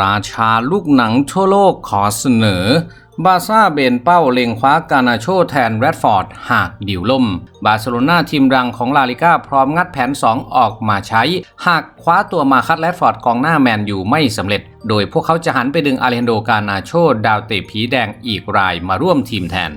ราชาลูกหนังทั่วโลกขอเสนอ บาซ่าเบนเป้าเล็งคว้ากานาโชแทนแรดฟอร์ด หากดิวล่ม บาร์เซโลนาทีมดังของลาลิก้าพร้อมงัดแผน 2 ออกมาใช้ หากคว้าตัวมาคัดแรดฟอร์ดกองหน้าแมนอยู่ไม่สำเร็จ โดยพวกเขาจะหันไปดึงอาเลนโดกานาโชดาวเตะผีแดงอีกรายมาร่วมทีมแทน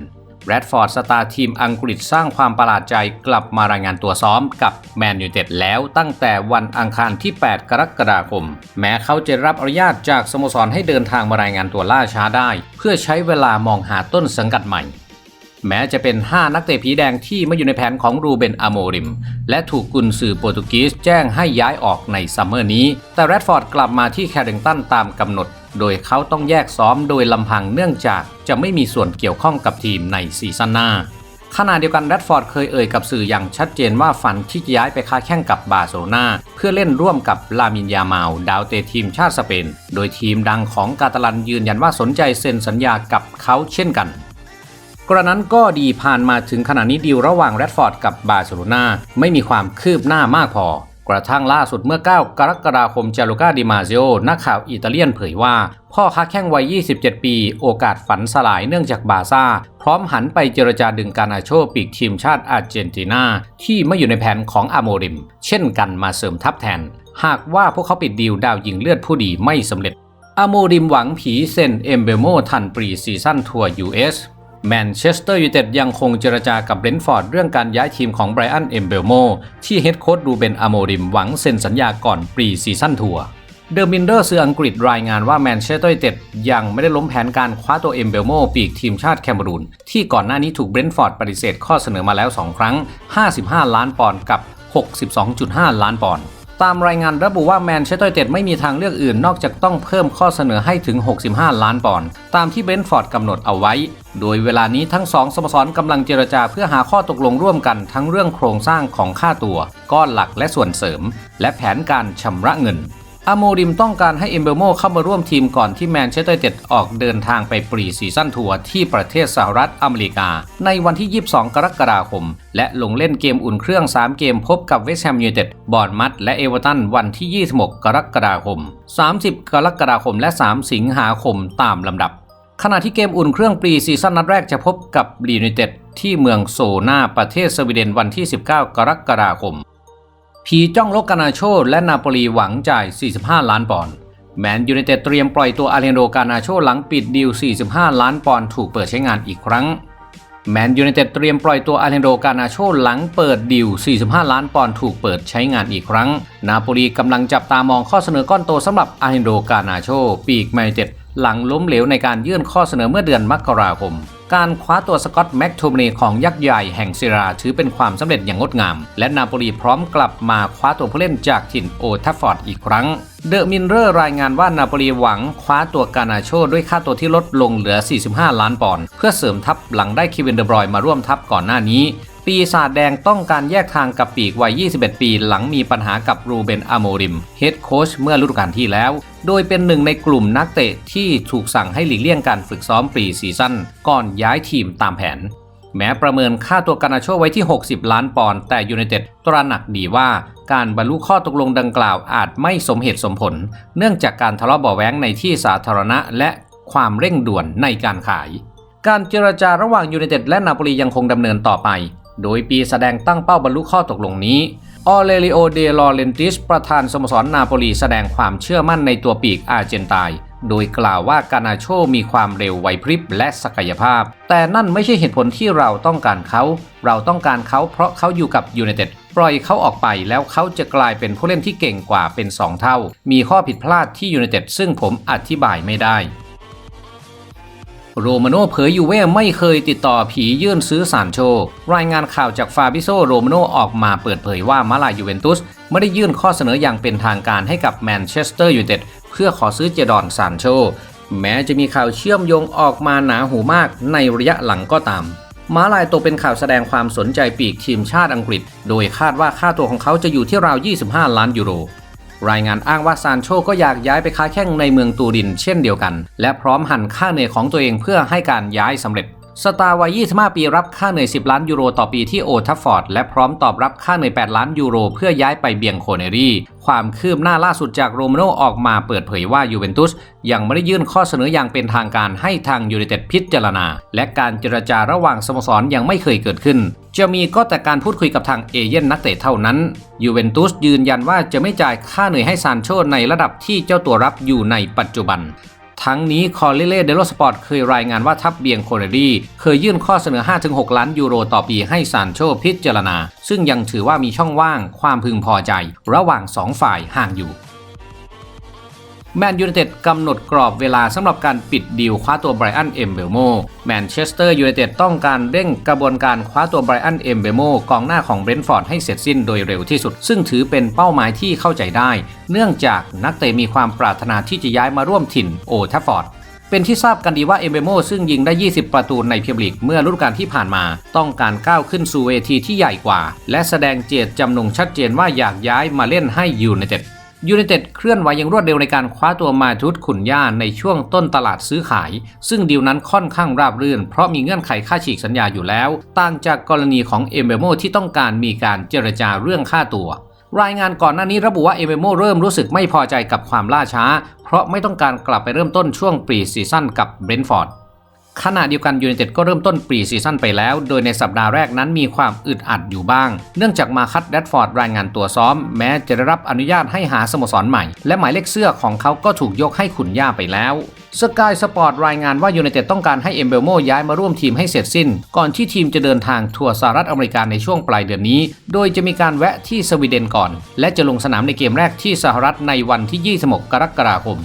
แรดฟอร์ดสตาร์ทีมอังกฤษสร้างความประหลาดใจกลับมารายงานตัวซ้อมกับแมนยูเต็ดแล้วตั้งแต่วันอังคารที่ 8 กรกฎาคม แม้เขาจะรับอนุญาตจากสโมสรให้เดินทางมารายงานตัวล่าช้าได้ เพื่อใช้เวลามองหาต้นสังกัดใหม่ แม้จะเป็น 5 นักเตะผีแดงที่ไม่อยู่ในแผนของรูเบนอโมริม และถูกกุนซือโปรตุกีสแจ้งให้ย้ายออกในซัมเมอร์นี้ แต่แรดฟอร์ดกลับมาที่แคริงตันตามกำหนด โดยเขาต้องแยกซ้อมโดยลำพังเนื่องจากจะไม่มีส่วนเกี่ยวข้องกับทีมในซีซั่นหน้าขณะเดียวกันแรดฟอร์ดเคยเอ่ยกับสื่ออย่างชัดเจนว่าฝันที่จะย้ายไปค้าแข่งกับบาร์เซโลนาเพื่อเล่นร่วมกับลามินยามาลดาวเตะทีมชาติสเปน โดยทีมดังของกาตาลันยืนยันว่าสนใจเซ็นสัญญากับเขาเช่นกัน กระนั้นก็ดีผ่านมาถึงขณะนี้ดีลระหว่างแรดฟอร์ดกับบาร์เซโลนาไม่มีความคืบหน้ามากพอ ระทั่งล่าสุดเมื่อ 9 กรกฎาคมจารุก้าดิมาซิโอนักข่าวอิตาเลียนเผยว่า พ่อค้าแข้งวัย 27 ปี โอกาสฝันสลายเนื่องจากบาซ่า พร้อมหันไปเจรจาดึงกานาโชปีกทีมชาติอาร์เจนตินา ที่ไม่อยู่ในแผนของอาโมริม เช่นกันมาเสริมทัพแทน หากว่าพวกเขาปิดดีลดาวยิงเลือดผู้ดีไม่สำเร็จอาโมริมหวังผีเซนเอมเบโมทันปรีซีซั่นทัวร์ US แมนเชสเตอร์ยูไนเต็ดยังคงเจรจากับเบรนท์ฟอร์ดเรื่องการย้ายทีมของไบรอันเอมเบลโมที่เฮดโค้ชรูเบนอโมริมหวังเซ็นสัญญาก่อนปรีซีซั่นทัวร์เดอะมินเดอร์สื่ออังกฤษรายงานว่าแมนเชสเตอร์ยูไนเต็ดยังไม่ได้ล้มแผนการคว้าตัวเอมเบลโมปีกทีมชาติแคเมรูน ที่ก่อนหน้านี้ถูกเบรนท์ฟอร์ดปฏิเสธข้อเสนอมาแล้ว 2 ครั้ง 55 ล้านปอนด์กับ 62.5 ล้านปอนด์ ตามรายงานระบุว่าแมนเชสเตอร์ยูไนเต็ดไม่มีทางเลือกอื่นนอกจากต้องเพิ่มข้อเสนอให้ถึง 65 ล้านปอนด์ตามที่เบนฟอร์ดกำหนดเอาไว้ โดยเวลานี้ทั้งสองสโมสรกำลังเจรจาเพื่อหาข้อตกลงร่วมกันทั้งเรื่องโครงสร้างของค่าตัว ก้อนหลักและส่วนเสริม และแผนการชำระเงิน อาโมริมต้องการให้เอมเบลโมเข้ามาร่วมทีมก่อนที่แมนเชสเตอร์ยูไนเต็ดออกเดินทางไปปรีซีซั่นทัวร์ที่ประเทศสหรัฐอเมริกา ในวันที่ 22 กรกฎาคม และลงเล่นเกมอุ่นเครื่อง 3 เกมพบกับเวสต์แฮมยูไนเต็ด บอร์นมัดและเอเวอร์ตันวันที่ 26 กรกฎาคม 30 กรกฎาคมและ 3 สิงหาคมตามลำดับ ขณะที่เกมอุ่นเครื่องปรีซีซั่นนัดแรกจะพบกับลียูไนเต็ดที่เมืองโซนาประเทศสวีเดนวันที่ 19 กรกฎาคม ผีจ้องลกกานาโชและนาโปลีหวังจ่าย 45 ล้านปอนด์แมนยูไนเต็ดเตรียมปล่อยตัวอาเลนโดกานาโชหลังปิดดีล 45 ล้านปอนด์ถูกเปิดใช้งานอีกครั้งแมนยูไนเต็ดเตรียมปล่อยตัวอาเลนโดกานาโชหลังเปิดดีล45 ล้านปอนด์ถูกเปิดใช้งานอีกครั้ง นาโปลีกำลังจับตามองข้อเสนอก้อนโตสำหรับอาเลนโดกานาโชปีกแมนเต็ดหลังล้มเหลวในการยื่นข้อเสนอเมื่อเดือนมกราคม การคว้าตัวสกอตแม็กโทมเนของยักษ์ใหญ่แห่งซิราถือเป็นความสำเร็จอย่างงดงาม และนาโปลีพร้อมกลับมาคว้าตัวผู้เล่นจากถิ่นโอทัฟฟอร์ดอีกครั้งเดอะมินเรอร์รายงานว่านาโปลีหวังคว้าตัวกานาโชด้วยค่าตัวที่ลดลงเหลือ 45 ล้านปอนด์เพื่อเสริมทัพหลังได้คิเวนเดอบรอยมาร่วมทัพก่อนหน้านี้ ปีศาจแดงต้องการแยกทางกับปีกวัย 21 ปี หลังมีปัญหากับรูเบนอโมริมเฮดโค้ชเมื่อฤดูกาลที่แล้ว โดยเป็นหนึ่งในกลุ่มนักเตะที่ถูกสั่งให้หลีกเลี่ยงการฝึกซ้อมปรีซีซั่นก่อนย้ายทีมตามแผน แม้ประเมินค่าตัวกานาโชไว้ที่ 60 ล้านปอนด์แต่ยูไนเต็ดตระหนักดีว่าการบรรลุข้อตกลงดังกล่าวอาจไม่สมเหตุสมผล เนื่องจากการทะเลาะเบาะแว้งในที่สาธารณะและความเร่งด่วนในการขาย การเจรจาระหว่างยูไนเต็ดและนาโปลียังคงดำเนินต่อไป โดยปีแสดงตั้งเป้าบรรลุข้อตกลงนี้ออเลริโอเดลอเรนติสประธานสโมสรนาโปลีแสดงความเชื่อมั่นในตัวปีกอาร์เจนตายโดยกล่าวว่ากานาโชมีความเร็วไหวพริบและศักยภาพ แต่นั่นไม่ใช่เหตุผลที่เราต้องการเขา เราต้องการเขาเพราะเขาอยู่กับยูไนเต็ดปล่อยเขาออกไปแล้วเขาจะกลายเป็นผู้เล่นที่เก่งกว่าเป็น 2 เท่า มีข้อผิดพลาดที่ยูไนเต็ดซึ่งผมอธิบายไม่ได้ โรมาโน่เผยยูเว่ไม่เคยติดต่อผียื่นซื้อซานโช รายงานข่าวจากฟาบิโซโรมาโน่ออกมาเปิดเผยว่ามาลายูเวนตุสไม่ได้ยื่นข้อเสนออย่างเป็นทางการให้กับแมนเชสเตอร์ยูไนเต็ดเพื่อขอซื้อเจดอนซานโช แม้จะมีข่าวเชื่อมโยงออกมาหนาหูมากในระยะหลังก็ตามม้าลายตกเป็นข่าวแสดงความสนใจปีกทีมชาติอังกฤษ โดยคาดว่าค่าตัวของเขาจะอยู่ที่ราว 25 ล้านยูโร รายงานอ้างว่าซานโชก็อยากย้ายไปค้าแข่งในเมืองตูรินเช่นเดียวกัน และพร้อมหันค่าเหนื่อยของตัวเองเพื่อให้การย้ายสำเร็จ สตาร์วัย 25 ปีรับค่าเหนื่อย 10 ล้านยูโรต่อปีที่โอทัฟฟอร์ด และพร้อมตอบรับค่าเหนื่อย 8 ล้านยูโร เพื่อย้ายไปเบียงโคเนรีความคืบหน้าล่าสุดจากโรมโนออกมาเปิดเผยว่ายูเวนตุสยังไม่ได้ยื่นข้อเสนออย่างเป็นทางการให้ทางยูไนเต็ดพิจารณา และการเจรจาระหว่างสโมสรยังไม่เคยเกิดขึ้น จะมีก็แต่การพูดคุยกับทางเอเย่นนักเตะเท่านั้นยูเวนตุสยืนยันว่าจะไม่จ่ายค่าเหนื่อยให้ซานโชในระดับที่เจ้าตัวรับอยู่ในปัจจุบัน ทั้งนี้คอร์เล่เดโลสปอร์ตเคยรายงานว่าทัพเบียงโคเรดีเคยยื่นข้อเสนอ 5-6 ล้านยูโรต่อปีให้ซานโชพิจารณา ซึ่งยังถือว่ามีช่องว่างความพึงพอใจ ระหว่าง 2 ฝ่ายห่างอยู่ แมนยูไนเต็ดกำหนดกรอบเวลาสำหรับการปิดดีลคว้าตัวไบรอันเอ็มเบลโมแมนเชสเตอร์ยูไนเต็ดต้องการเร่งกระบวนการคว้าตัวไบรอันเอ็มเบลโมกองหน้าของเบรนท์ฟอร์ดให้เสร็จสิ้นโดยเร็วที่สุด ซึ่งถือเป็นเป้าหมายที่เข้าใจได้ เนื่องจากนักเตะมีความปรารถนาที่จะย้ายมาร่วมถิ่นโอทัฟฟอร์ดเป็นที่ทราบกันดีว่าเอมเบโมซึ่งยิงได้ 20 ประตูในพรีเมียร์ลีกเมื่อฤดูกาลที่ผ่านมา ต้องการก้าวขึ้นสู่เวทีที่ใหญ่กว่า และแสดงเจตจำนงชัดเจนว่าอยากย้ายมาเล่นให้ยูไนเต็ด ยูไนเต็ดเคลื่อนไหวอย่างรวดเร็วในการคว้าตัวมาทุตขุนย่าในช่วงต้นตลาดซื้อขาย ซึ่งดีลนั้นค่อนข้างราบรื่น เพราะมีเงื่อนไขค่าฉีกสัญญาอยู่แล้ว ต่างจากกรณีของเอมเบโมที่ต้องการมีการเจรจาเรื่องค่าตัว รายงานก่อนหน้านี้ระบุว่าเอเมโมเริ่มรู้สึกไม่พอใจกับความล่าช้า เพราะไม่ต้องการกลับไปเริ่มต้นช่วงปรีซีซั่นกับเบรนท์ฟอร์ด ขณะเดียวกันยูไนเต็ดก็เริ่มต้นปรีซีซั่นไปแล้ว โดยในสัปดาห์แรกนั้นมีความอึดอัดอยู่บ้าง เนื่องจากมาคัตแรดฟอร์ดรายงานตัวซ้อม แม้จะได้รับอนุญาตให้หาสโมสรใหม่ และหมายเลขเสื้อของเขาก็ถูกยกให้ขุนย่าไปแล้วสกายสปอร์ตรายงานว่ายูไนเต็ดต้องการให้เอมเบลโมย้ายมาร่วมทีมให้เสร็จสิ้น ก่อนที่ทีมจะเดินทางทัวร์สหรัฐอเมริกาในช่วงปลายเดือนนี้ โดยจะมีการแวะที่สวีเดนก่อน และจะลงสนามในเกมแรกที่สหรัฐในวันที่ 26 กรกฎาคม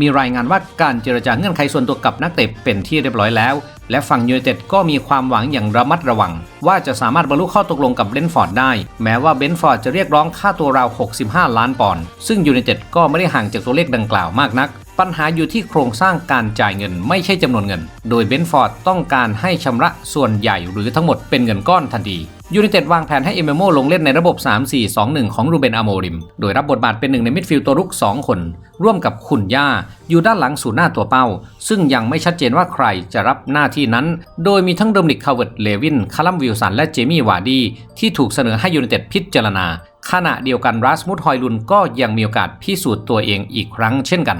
มีรายงานว่าการเจรจาเงื่อนไขส่วนตัวกับนักเตะเป็นที่เรียบร้อยแล้ว และฝั่งยูไนเต็ดก็มีความหวังอย่างระมัดระวัง ว่าจะสามารถบรรลุข้อตกลงกับเบนฟอร์ดได้ แม้ว่าเบนฟอร์ดจะเรียกร้องค่าตัวราว 65 ล้านปอนด์ซึ่งยูไนเต็ดก็ไม่ได้ห่างจากตัวเลขดังกล่าวมากนัก ปัญหาอยู่ที่โครงสร้างการจ่ายเงินไม่ใช่จำนวนเงิน โดยเบนฟอร์ดต้องการให้ชำระส่วนใหญ่หรือทั้งหมดเป็นเงินก้อนทันที ยูไนเต็ดวางแผนให้เอเมโมลงเล่นในระบบ 3-4-2-1 ของรูเบนอโมริม โดยรับบทบาทเป็นหนึ่งในมิดฟิลด์ตัวรุก 2 คน ร่วมกับขุนย่า อยู่ด้านหลังสู่หน้าตัวเป้า ซึ่งยังไม่ชัดเจนว่าใครจะรับหน้าที่นั้น โดยมีทั้งโดมินิกคาเวิร์ดเลวิน คาลัมวิลสัน และเจมี่วาร์ดีที่ถูกเสนอให้ยูไนเต็ดพิจารณา ขณะเดียวกันรัสมุดฮอยลุนก็ยังมีโอกาสพิสูจน์ตัวเองอีกครั้งเช่นกัน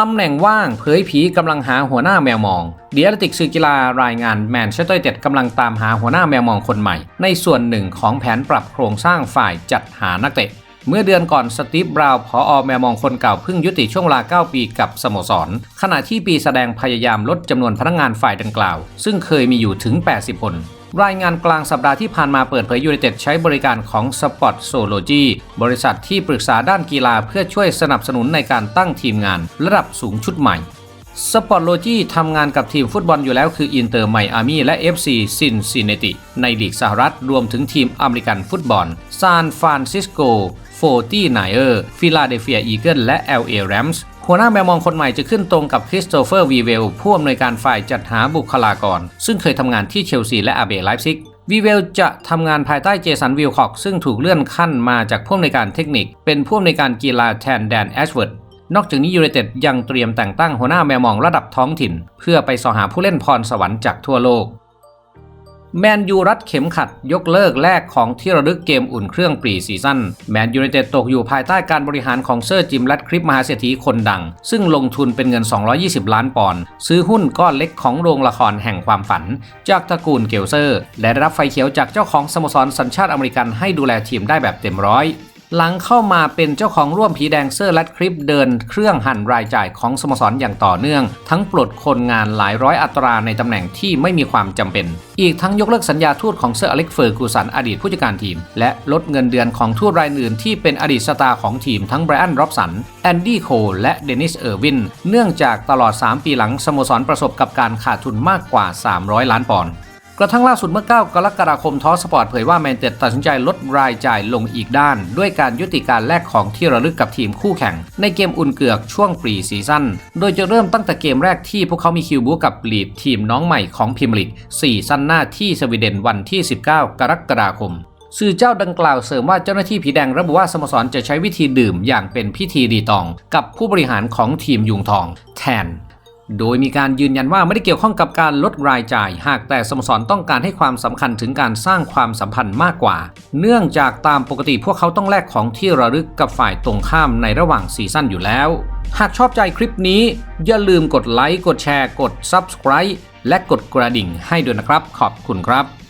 ตำแหน่งว่างเผยผีกำลังหาหัวหน้าแมวมองเดียร์ติกสื่อกีฬารายงานแมนเชสเตอร์เต็ดกำลังตามหาหัวหน้าแมวมองคนใหม่ ในส่วนหนึ่งของแผนปรับโครงสร้างฝ่ายจัดหานักเตะ เมื่อเดือนก่อนสตีฟบราวน์ผออแมวมองคนเก่าเพิ่งยุติช่วงเวลา 9 ปีกับสโมสร ขณะที่ปีแสดงพยายามลดจำนวนพนักงานฝ่ายดังกล่าว ซึ่งเคยมีอยู่ถึง 80 คน รายงานกลางสัปดาห์ที่ผ่านมาเปิดเผยยูไนเต็ดใช้บริการของ Spot s o l o g y บริษัทที่ปรึกษาด้านกีฬาเพื่อช่วยสนับสนุนในการตั้งทีมงาน ระดับสูงชุดใหม่สปอร์ตโลจีทำงานกับทีมฟุตบอลอยู่แล้วคืออินเตอร์ไมอามีและ FC ซินซินเนติในลีกสหรัฐ รวมถึงทีมอเมริกันฟุตบอลซานฟรานซิสโกโฟตี้ไนเออร์ฟิลาเดลเฟียอีเกิลและ LA Rams หัวหน้าแมวมองคนใหม่จะขึ้นตรงกับคริสโตเฟอร์วีเวลผู้อำนวยการฝ่ายจัดหาบุคลากร ซึ่งเคยทำงานที่เชลซีและอาเบไลฟ์ซิกวีเวลจะทำงานภายใต้เจสันวิลคอกซึ่งถูกเลื่อนขั้นมาจากผู้อำนวยการเทคนิค เป็นผู้อำนวยการกีฬาแทนแดนแอชเวิร์ดนอกจากนี้ยูไนเต็ดยังเตรียมแต่งตั้งหัวหน้าแมวมองระดับท้องถิ่น เพื่อไปสอหาผู้เล่นพรสวรรค์จากทั่วโลก แมนยูรัดเข็มขัดยกเลิกแรกของที่ระลึกเกมอุ่นเครื่องปรีซีซั่นแมนยูไนเต็ดตกอยู่ภายใต้การบริหารของเซอร์จิมรัดคลิปมหาเศรษฐีคนดัง ซึ่งลงทุนเป็นเงิน 220 ล้านปอนด์ซื้อหุ้นก้อนเล็กของโรงละครแห่งความฝัน จากตระกูลเกลเซอร์ และรับไฟเขียวจากเจ้าของสโมสรสัญชาติอเมริกันให้ดูแลทีมได้แบบเต็มร้อย หลังเข้ามาเป็นเจ้าของร่วมผีแดงเซอร์และคลิปเดินเครื่องหั่นรายจ่ายของสโมสรอย่างต่อเนื่อง ทั้งปลดคนงานหลายร้อยอัตราในตำแหน่งที่ไม่มีความจำเป็น อีกทั้งยกเลิกสัญญาทูตของเซอร์อเล็กเฟอร์กูสันอดีตผู้จัดการทีม และลดเงินเดือนของทูตรายอื่นที่เป็นอดีตสตาร์ของทีมทั้งไบรอันร็อบสันแอนดี้โคและเดนิสเออร์วินเนื่องจากตลอด 3 ปีหลังสโมสรประสบกับการขาดทุนมากกว่า 300 ล้านปอนด์ กระทั่งล่าสุดเมื่อ 9 กรกฎาคมทอสปอร์ตเผยว่าแมนเต็ดตัดสินใจลดรายจ่ายลงอีกด้าน ด้วยการยุติการแลกของที่ระลึกกับทีมคู่แข่ง ในเกมอุ่นเกือกช่วงปรีซีซั่น โดยจะเริ่มตั้งแต่เกมแรกที่พวกเขามีคิวบูกับลีดทีมน้องใหม่ของพิมลิกซีซั่นหน้าที่สวีเดนวันที่ 19 กรกฎาคมสื่อเจ้าดังกล่าวเสริมว่าเจ้าหน้าที่ผีแดงระบุว่าสโมสรจะใช้วิธีดื่มอย่างเป็นพิธีรีตอง กับผู้บริหารของทีมยุงทอง แทน โดยมีการยืนยันว่าไม่ได้เกี่ยวข้องกับการลดรายจ่าย หากแต่สโมสรต้องการให้ความสำคัญถึงการสร้างความสัมพันธ์มากกว่า เนื่องจากตามปกติพวกเขาต้องแลกของที่ระลึกกับฝ่ายตรงข้ามในระหว่างซีซั่นอยู่แล้ว หากชอบใจคลิปนี้ อย่าลืมกดไลค์กดแชร์ กด Subscribe และกดกระดิ่งให้ด้วยนะครับ ขอบคุณครับ